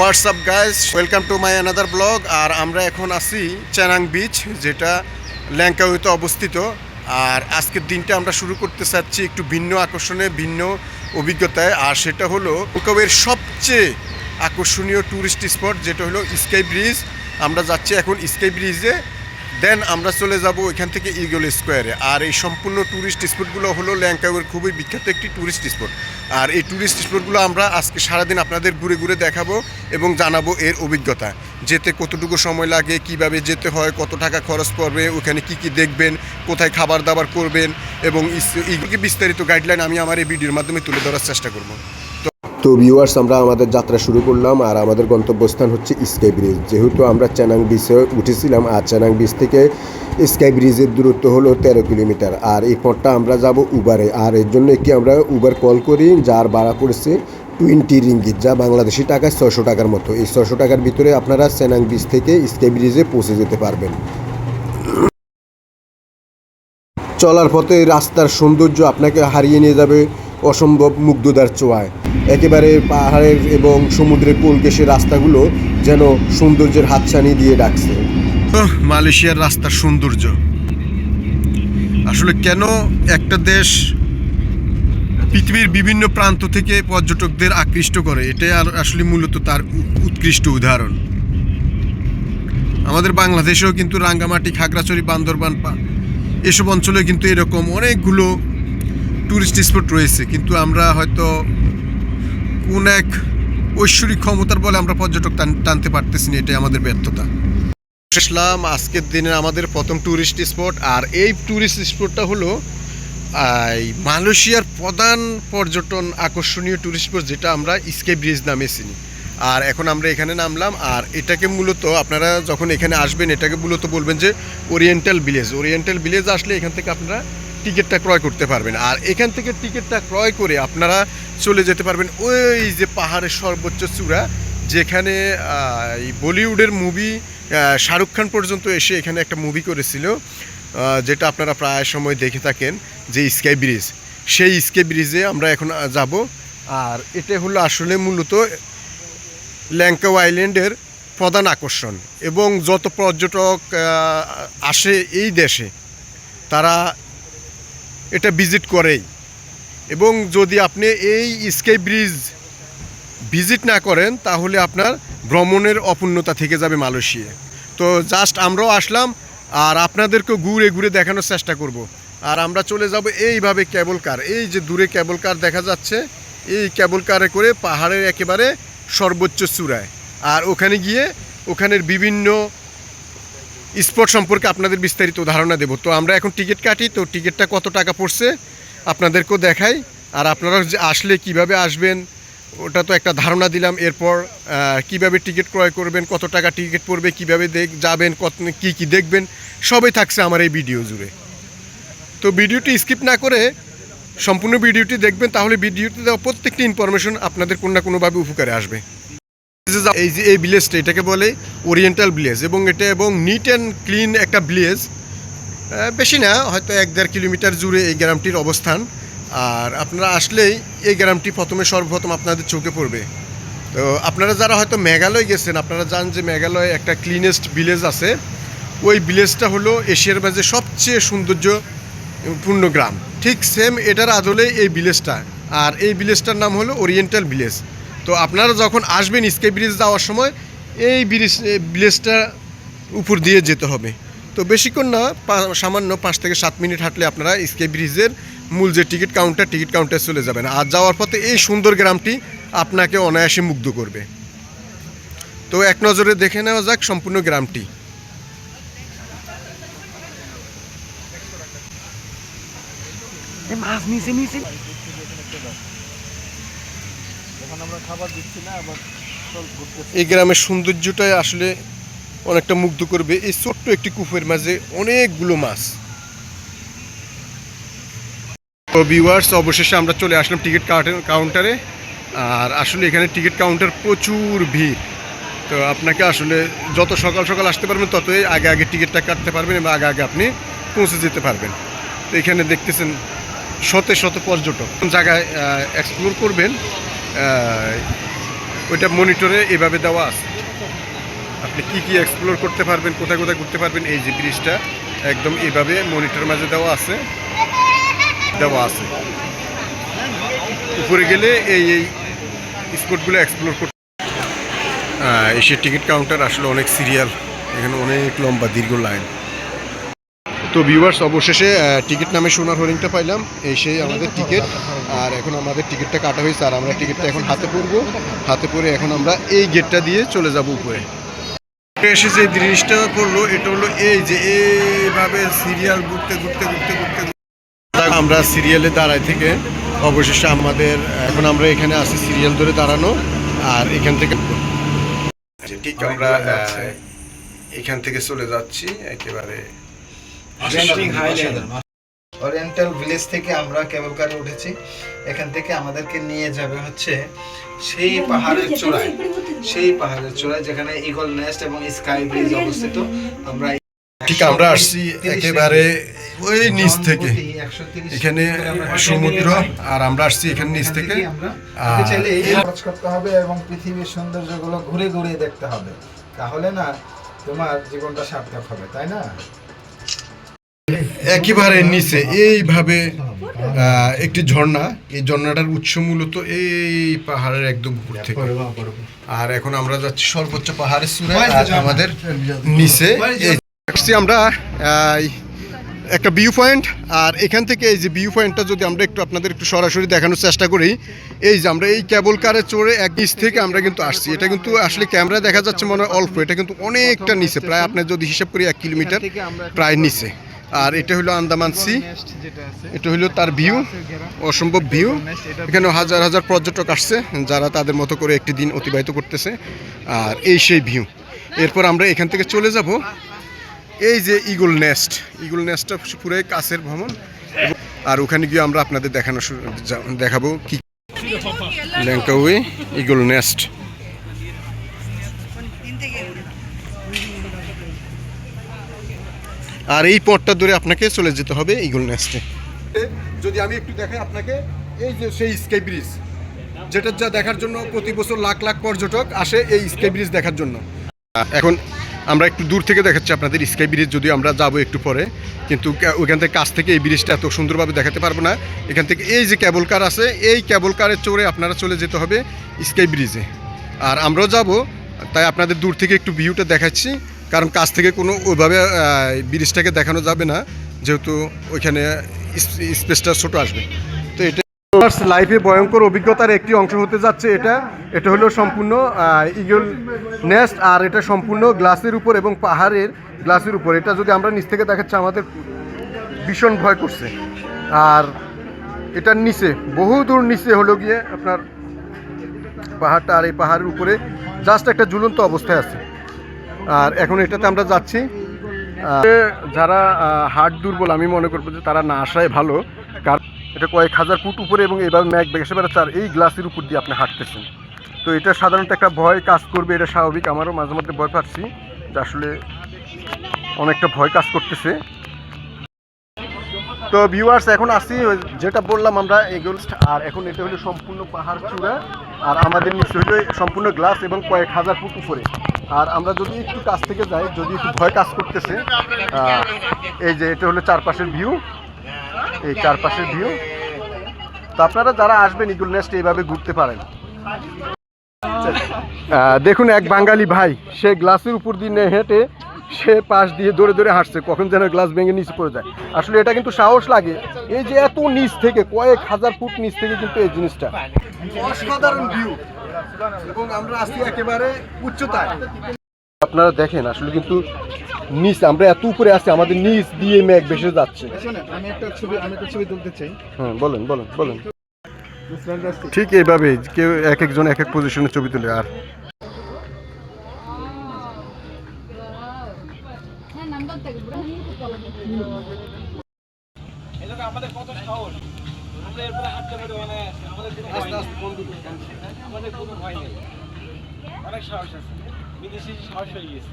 What's up guys welcome to my another blog আর আমরা এখন আছি চ্যানাং বিচ যেটা ল্যাঙ্কাউতে অবস্থিত। আর আজকের দিনটা আমরা শুরু করতে চাচ্ছি একটু ভিন্ন আকর্ষণে, ভিন্ন অভিজ্ঞতায়। আর সেটা হলো ল্যাঙ্কাউয়ের সবচেয়ে আকর্ষণীয় ট্যুরিস্ট স্পট যেটা হলো স্কাই ব্রিজ আমরা যাচ্ছি এখন স্কাই ব্রিজে দেন আমরা চলে যাব এখান থেকে ইগল স্কোয়ারে। আর এই সম্পূর্ণ ট্যুরিস্ট স্পটগুলো হলো ল্যাংকাউয়ের খুবই বিখ্যাত একটি ট্যুরিস্ট স্পট আর এই ট্যুরিস্ট স্পটগুলো আমরা আজকে সারাদিন আপনাদের ঘুরে ঘুরে দেখাবো এবং জানাব এর অভিজ্ঞতা। যেতে কতটুকু সময় লাগে, কীভাবে যেতে হয়, কত টাকা খরচ পড়বে, ওখানে কি কি দেখবেন, কোথায় খাবার দাবার করবেন এবং এইগুলোকে বিস্তারিত গাইডলাইন আমি আমার এই ভিডিওর মাধ্যমে তুলে ধরার চেষ্টা করব। তো ভিউয়ার্স আমরা আমাদের যাত্রা শুরু করলাম আর আমাদের গন্তব্যস্থান হচ্ছে স্কাই ব্রিজ যেহেতু আমরা চ্যানাং বিচে উঠেছিলাম আর চ্যানাং বিচ থেকে স্কাই ব্রিজের দূরত্ব হলো তেরো কিলোমিটার। আর এই পথটা আমরা যাব উবারে আর এর জন্য কি আমরা উবার কল করি, যার ভাড়া পড়েছে টোয়েন্টি রিঙ্গিত যা বাংলাদেশি টাকায় ছশো টাকার মতো। এই ছশো টাকার ভিতরে আপনারা চ্যানাং বিচ থেকে স্কাই ব্রিজে পৌঁছে যেতে পারবেন। চলার পথে রাস্তার সৌন্দর্য আপনাকে হারিয়ে নিয়ে যাবে। অসম্ভব মুগ্ধদার চোয়ায় একেবারে পাহাড়ের এবং সমুদ্রের কোল ঘেঁষে রাস্তাগুলো যেন সৌন্দর্যের হাতছানি দিয়ে ডাকছে। মালয়েশিয়ার রাস্তার সৌন্দর্য। আসলে কেন একটা দেশ পৃথিবীর বিভিন্ন প্রান্ত থেকে পর্যটকদের আকৃষ্ট করে? এটাই আর আসলে মূলত তার উৎকৃষ্ট উদাহরণ। আমাদের বাংলাদেশেও কিন্তু রাঙ্গামাটি, খাগড়াছড়ি, বান্দরবান এসব অঞ্চলে কিন্তু এরকম অনেকগুলো ট্যুরিস্ট স্পট রয়েছে, কিন্তু আমরা হয়তো কোন এক ঐশ্বরিক ক্ষমতার বলে আমরা পর্যটক টানতে পারতেছি না, এটাই আমাদের ব্যর্থতা। আসলাম আজকের দিনে আমাদের প্রথম ট্যুরিস্ট স্পট আর এই ট্যুরিস্ট স্পটটা হলো মালয়েশিয়ার প্রধান পর্যটন আকর্ষণীয় ট্যুরিস্ট স্পট যেটা আমরা স্কাই ব্রিজ নামে চিনি। আর এখন আমরা এখানে নামলাম, আর এটাকে মূলত আপনারা যখন এখানে আসবেন, এটাকে মূলত বলবেন যে ওরিয়েন্টাল ভিলেজ ওরিয়েন্টাল ভিলেজ আসলে এখান থেকে আপনারা টিকিটটা ক্রয় করতে পারবেন। আর এখান থেকে টিকিটটা ক্রয় করে আপনারা চলে যেতে পারবেন ওই যে পাহাড়ের সর্বোচ্চ চূড়া, যেখানে বলিউডের মুভি শাহরুখ খান পর্যন্ত এসে এখানে একটা মুভি করেছিল যেটা আপনারা প্রায় সময় দেখে থাকেন, যে স্কাই ব্রিজ। সেই স্কাই ব্রিজে আমরা এখন যাব। আর এটা হলো আসলে মূলত ল্যাংকাও আইল্যান্ডের প্রধান আকর্ষণ এবং যত পর্যটক আসে এই দেশে, তারা এটা ভিজিট করেই। এবং যদি আপনি এই স্কাই ব্রিজ ভিজিট না করেন, তাহলে আপনার ভ্রমণের অপূর্ণতা থেকে যাবে মালয়েশিয়া। তো জাস্ট আমরাও আসলাম, আর আপনাদেরকে ঘুরে ঘুরে দেখানোর চেষ্টা করব। আর আমরা চলে যাব এইভাবে কেবল কার এই যে দূরে ক্যাবল কার দেখা যাচ্ছে, এই ক্যাবল কারে করে পাহাড়ের একেবারে সর্বোচ্চ চূড়ায়। আর ওখানে গিয়ে ওখানের বিভিন্ন স্পট সম্পর্কে আপনাদের বিস্তারিত ধারণা দেব। তো আমরা এখন টিকিট কাটি, তো টিকিটটা কত টাকা পড়ছে আপনাদেরকেও দেখাই। আর আপনারা যে আসলে কীভাবে আসবেন, ওটা তো একটা ধারণা দিলাম। এরপর কীভাবে টিকিট ক্রয় করবেন, কত টাকা টিকিট পড়বে, কীভাবে দেখ, যাবেন, কত, কী কী দেখবেন, সবই থাকছে আমার এই ভিডিও জুড়ে। তো ভিডিওটি স্কিপ না করে সম্পূর্ণ ভিডিওটি দেখবেন, তাহলে ভিডিওতে দেওয়া প্রত্যেকটি ইনফরমেশন আপনাদের কোনো না কোনোভাবে উপকারে আসবে। এই যে, এই ভিলেজটা এটাকে বলে ওরিয়েন্টাল ভিলেজ এবং এটা এবং নিট অ্যান্ড ক্লিন একটা ভিলেজ বেশি না, হয়তো এক দেড় কিলোমিটার জুড়ে এই গ্রামটির অবস্থান। আর আপনারা আসলেই এই গ্রামটি প্রথমে সর্বপ্রথম আপনাদের চোখে পড়বে। তো আপনারা যারা হয়তো মেঘালয় গেছেন, আপনারা জান যে মেঘালয়ে একটা ক্লিনেস্ট ভিলেজ আছে। ওই ভিলেজটা হলো এশিয়ার মাঝে সবচেয়ে সৌন্দর্য পূর্ণ গ্রাম। ঠিক সেম এটার আদলে এই ভিলেজটা আর এই ভিলেজটার নাম হলো ওরিয়েন্টাল ভিলেজ তো আপনারা যখন আসবেন স্কাই ব্রিজ যাওয়ার সময়, এই ব্রিজ ভিলেজটা উপর দিয়ে যেতে হবে। তো বেশিক্ষণ না সামান্য পাঁচ থেকে সাত মিনিট হাঁটলে আপনারা স্কাই ব্রিজের মূল যে টিকিট কাউন্টার টিকিট কাউন্টার চলে যাবেন। আর যাওয়ার পথে এই সুন্দর গ্রামটি আপনাকে অনায়াসে মুগ্ধ করবে। তো এক নজরে দেখে নেওয়া যাক সম্পূর্ণ গ্রামটি। মাছ নিচে নিচে। এই গ্রামের সৌন্দর্যটাই আসলে অনেকটা মুগ্ধ করবে। এই ছোট্ট একটি কূপের মাঝে অনেকগুলো মাছ। তো ভিউয়ার্স অবশেষে আমরা চলে আসলাম টিকিট কাউন্টারে আর আসলে এখানে টিকিট কাউন্টার প্রচুর ভিড়। তো আপনাকে আসলে যত সকাল সকাল আসতে পারবেন, ততই আগে আগে টিকিটটা কাটতে পারবেন এবং আগে আগে আপনি পৌঁছে যেতে পারবেন। তো এখানে দেখতেছেন শত শত পর্যটক। জায়গায় এক্সপ্লোর করবেন ওইটা মনিটরে এভাবে দেওয়া আছে। আপনি কি কি এক্সপ্লোর করতে পারবেন, কোথায় কোথায় ঘুরতে পারবেন, এই যে ব্রিজটা একদম এভাবে মনিটর মাঝে দেওয়া আছে। দেওয়া আছে। উপরে গেলে এই এই স্পটগুলো এক্সপ্লোর করতে এসে টিকিট কাউন্টার আসলে অনেক সিরিয়াল এখানে অনেক লম্বা, দীর্ঘ লাইন তো ভিউয়ার্স অবশেষে টিকিট নামে সোনার হরিণটা পাইলাম। এই সেই আমাদের টিকিট আর এখন আমাদের টিকিটটা কাটা হয়েছে, আর আমরা টিকিটটা এখন হাতে পরবো। হাতে পরে এখন আমরা এই গেটটা দিয়ে চলে যাব উপরে। এসে যে জিনিসটা করল, এটা হলো এই যে এইভাবে সিরিয়াল ঘুরতে ঘুরতে ঘুরতে ঘুরতে আমরা সিরিয়ালে দাঁড়াই থেকে, অবশেষে আমাদের, এখন আমরা এখানে আছি সিরিয়াল ধরে দাঁড়ানো, আর এখান থেকে ঠিক আমরা এখান থেকে চলে যাচ্ছি, একেবারে ওরিয়েন্টাল ভিলেজ থেকে আমরা কেবল কারে উঠেছি। এখান থেকে আমাদেরকে নিয়ে যাবে হচ্ছে সেই পাহাড়ের চূড়ায়। সেই পাহাড়ের চূড়ায় যেখানে ইগল নেস্ট এবং স্কাই ব্রিজ অবস্থিত। আমরা ঠিক আমরা আসছি একেবারে ওই নিচ থেকে। এখানে সমুদ্র আর আমরা আসছি এখানে নিচ থেকে। করতে হবে এবং পৃথিবীর সৌন্দর্যগুলো ঘুরে ঘুরে দেখতে হবে। তাহলে না তোমার জীবনটা সার্থক হবে তাই না? একেবারে নিচে। এইভাবে একটি ঝর্ণা। এই ঝর্ণাটার উৎস মূলত এই পাহাড়ের একদম উপর থেকে। আর এখন আমরা যাচ্ছি সর্বোচ্চ পাহাড়ের চূড়ায় আমাদের নিচে আসছি আমরা একটা ভিউ পয়েন্ট আর এখান থেকে এই যে ভিউ পয়েন্টটা যদি আমরা একটু আপনাদের একটু সরাসরি দেখানোর চেষ্টা করি এই যে আমরা এই কেবল কারে চড়ে এক নিচ থেকে আমরা কিন্তু আসছি। এটা কিন্তু আসলে ক্যামেরা দেখা যাচ্ছে মনে হয় অল্প এটা কিন্তু অনেকটা নিচে প্রায় আপনার যদি হিসাব করি এক কিলোমিটার প্রায় নিচে। আর এটা হলো আন্দামান সি। এটা হলো তার ভিউ, অসম্ভব ভিউ। এখানে হাজার হাজার পর্যটক আসছে যারা তাদের মতো করে একটি দিন অতিবাহিত করতেছে। আর এই সেই ভিউ। এরপর আমরা এখান থেকে চলে যাব। এই যে ইগল নেস্ট। ইগল নেস্টটা পুরোই কাছের ভ্রমণ আর ওখানে গিয়ে আমরা আপনাদের দেখানো দেখাবো কি ল্যাংকাউয়ে ইগল নেস্ট। আর এই পথটা ধরে আপনাকে চলে যেতে হবে ইগল নেস্টে যদি আমি একটু দেখাই আপনাকে এই যে সেই স্কাই ব্রিজ যেটা যা দেখার জন্য প্রতি বছর লাখ লাখ পর্যটক আসে এই স্কাই ব্রিজ দেখার জন্য। এখন আমরা একটু দূর থেকে দেখাচ্ছি আপনাদের স্কাই ব্রিজ যদিও আমরা যাব একটু পরে কিন্তু ওইখান থেকে কাছ থেকে এই ব্রিজটা এত সুন্দরভাবে দেখাতে পারব না। এখান থেকে এই যে ক্যাবল কার আছে এই ক্যাবল কারের চড়ে আপনারা চলে যেতে হবে স্কাই ব্রিজে আর আমরাও যাব তাই আপনাদের দূর থেকে একটু ভিউটা দেখাচ্ছি। কারণ কাছ থেকে কোনো ওইভাবে ব্রিজটাকে দেখানো যাবে না, যেহেতু ওইখানে স্পেসটা ছোট আসবে। তো এটা লাইফে ভয়ঙ্কর অভিজ্ঞতার একটি অংশ হতে যাচ্ছে এটা। এটা হলো সম্পূর্ণ ইগল নেস্ট আর এটা সম্পূর্ণ গ্লাসের উপর এবং পাহাড়ের গ্লাসের উপর। এটা যদি আমরা নিচ থেকে দেখাচ্ছি, আমাদের ভীষণ ভয় করছে। আর এটার নিচে, বহু দূর নিচে হলো গিয়ে আপনার পাহাড়টা আর এই পাহাড়ের উপরে জাস্ট একটা ঝুলন্ত অবস্থায় আছে। আর এখন এটাতে আমরা যাচ্ছি। যারা হার্ট দুর্বল, আমি মনে করব যে তারা না আসাই ভালো। কারণ এটা কয়েক হাজার ফুট উপরে এবং এভাবে ম্যাগ বেগেসে বেড়াচ্ছে, আর এই গ্লাসের উপর দিয়ে আপনি হাঁটতেছেন। তো এটা সাধারণত একটা ভয় কাজ করবে, এটা স্বাভাবিক। আমারও মাঝে মধ্যে ভয় পাচ্ছি যে আসলে অনেকটা ভয় কাজ করতেছে। তো ভিউয়ার্স এখন আসি যেটা বললাম আমরা এগুলো আর এখন এটা হলো সম্পূর্ণ পাহাড় চূড়া। আর আমাদের নিচে সম্পূর্ণ গ্লাস এবং কয়েক হাজার ফুট উপরে। আর আমরা যদি একটু কাছ থেকে যাই, যদি একটু ভয় কাজ করতেছে এই যে এটা হলো চারপাশের ভিউ এই চারপাশের ভিউ তো আপনারা যারা আসবেন ইগুল নেস্ট এইভাবে ঘুরতে পারেন। দেখুন এক বাঙালি ভাই, সে গ্লাসের উপর দিয়ে হেঁটে সে পাশ দিয়ে দৌড়ে দৌড়ে হাঁটছে কখন যেন গ্লাস ভেঙে নিচে পড়ে যায়। আসলে এটা কিন্তু সাহস লাগে। এই যে এত নিচ থেকে কয়েক হাজার ফুট নিচ থেকে কিন্তু এই জিনিসটা। অসাধারণ ভিউ এবং আমরা আসছি একেবারে উচ্চতায়। আপনারা দেখেন আসলে কিন্তু নিচ আমরা এত উপরে আছি আমাদের নিচ দিয়ে মেঘ ভেসে যাচ্ছে। আমি একটা ছবি আমি একটা ছবি তুলতে চাই। হ্যাঁ বলেন বলেন বলেন। ঠিক এইভাবে কেউ এক একজন এক এক পজিশনে ছবি তুলে আর হ্যাঁ নাম্বার থাকে আমাদের কত সাহস আমরা এরপরে হাঁটতে পারি মানে আমাদের কোনো ভয় নেই আমাদের কোনো ভয় নেই অনেক সাহস আছে। বিদেশি সাহস হয়ে গেছে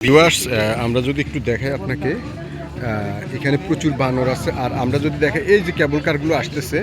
ভিউয়ার্স আমরা যদি একটু দেখাই আপনাকে এখানে প্রচুর বানর আছে আর আমরা যদি দেখাই এই যে কেবল কারগুলো আসতেছে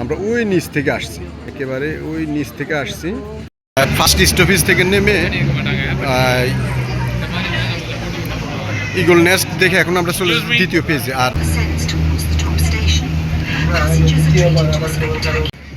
আমরা ওই নিচ থেকে আসছি একেবারে ওই নিচ থেকে আসছি। ফার্স্ট স্টপেজ থেকে নেমে ইগল নেস্ট দেখে এখন আমরা চলে এসেছি দ্বিতীয় পেজে আর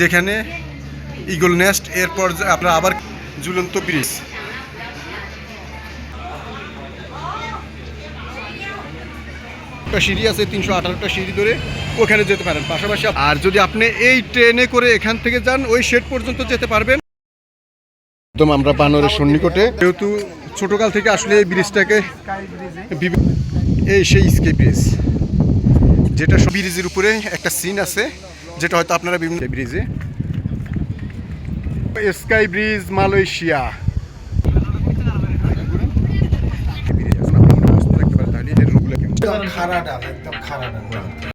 যেখানে ইগল নেস্ট এরপর যে আপনারা আবার ঝুলন্ত ব্রিজ। একটা সিঁড়ি আছে তিনশো আঠারোটা সিঁড়ি ধরে ওখানে যেতে পারেন। পাশাপাশি আর যদি আপনি এই ট্রেনে করে এখান থেকে যান ওই শেড পর্যন্ত যেতে পারবেন। একদম আমরা বানরের সন্নিকটে। যেহেতু ছোটকাল থেকে আসলে এই ব্রিজটাকে এই সেই স্কে ব্রিজ যেটা ব্রিজের উপরে একটা সিন আছে যেটা হয়তো আপনারা বিভিন্ন ব্রিজে স্কাই ব্রিজ মালয়েশিয়া খারাটা একদম ডাল